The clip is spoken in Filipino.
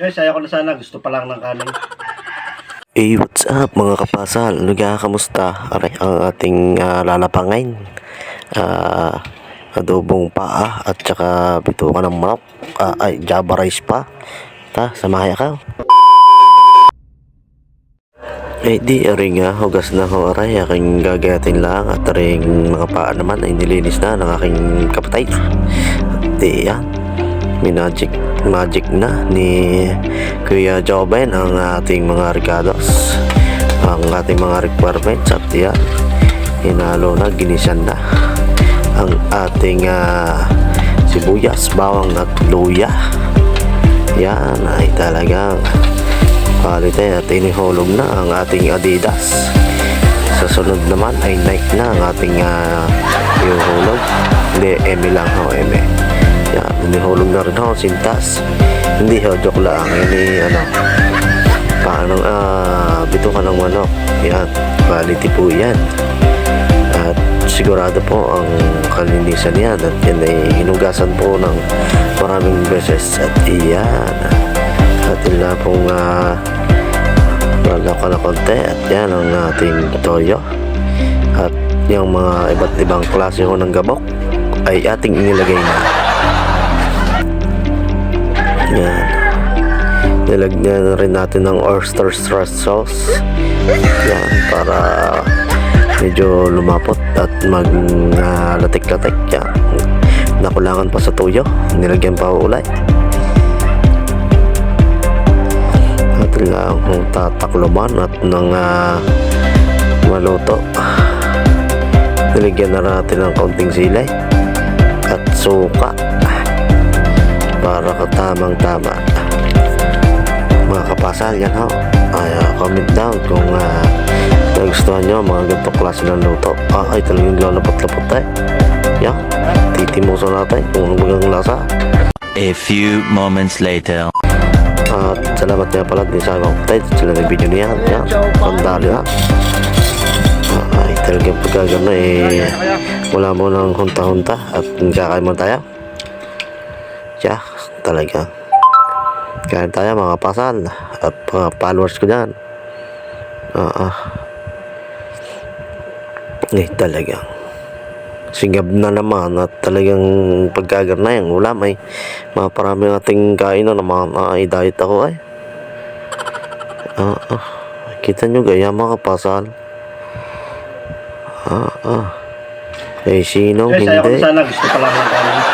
Guys, ayaw ko na sana. Gusto pa lang ng kanin. Hey, what's up mga kapasal? Ka, kamusta? Aray, ang ating ah, lalapangin. Ah, adobong paa at saka bituka ng manok. Ah, ay, java rice pa. Ta, samaya ka. Eh di, aring nga, hugas na ho aray, aking gagayatin lang at aring mga paa naman ay nilinis na ng aking kapatay. Di yan, may magic, na ni Kuya Joben ang ating mga regalos, ang ating mga requirements at yan, hinalo na, ginisan na ang ating ah, sibuyas, bawang at luya. Yan ay talagang quality at inihulog na ang ating Adidas. Sa sunod naman ay Nike na ang ating uh, yung hulog. Hindi, eme lang ho, eme. Yan, inihulog na rin ho, sintas. Hindi ho, joke lang. Ini, ano, paano, ah, bito ka ng manok. Yan, quality po yan. At sigurado po ang kalinisan yan at yan ay hinugasan po ng maraming beses at iyan atin na pong uh, wala ka na konti at yan ang ating toyo at yung mga iba't ibang klase ng gabok ay ating inilagay na yan. Nilagyan na rin natin ng oyster sauce. Yan para medyo lumapot at mag uh, yan. Nakulangan pa sa tuyo nilagyan pa ulay. At lang tatakloban at nang uh, maluto. Nilagyan na natin ng kaunting silay at suka para katamang tama. Mga kapasal yan ho. Ay uh, comment down kung uh, nagustuhan nyo mga ganitong klase ng luto. Ah, ay talagang lalapot-lapot tayo yan. Titimuso natin kung ano bagang lasa. A few moments later. at salamat nga pala din sa mga kapatid sila ng video niya yan. Pandali ha. Ah, ay talagang pagkagano eh wala mo ng hunta-hunta at nagkakain mo tayo. Yeah talaga. Kain tayo mga pasal at mga followers ko dyan. Ah ah. Eh talagang singab na naman at talagang pagkagarna yung ulam ay maparami ating kain na naman. Ay diet ako ay. Ah ah. Kita nyo gaya mga kapasal ah ah. Eh sinong Guys, ayaw ko hindi na sana. Gusto pa lang ng kanin.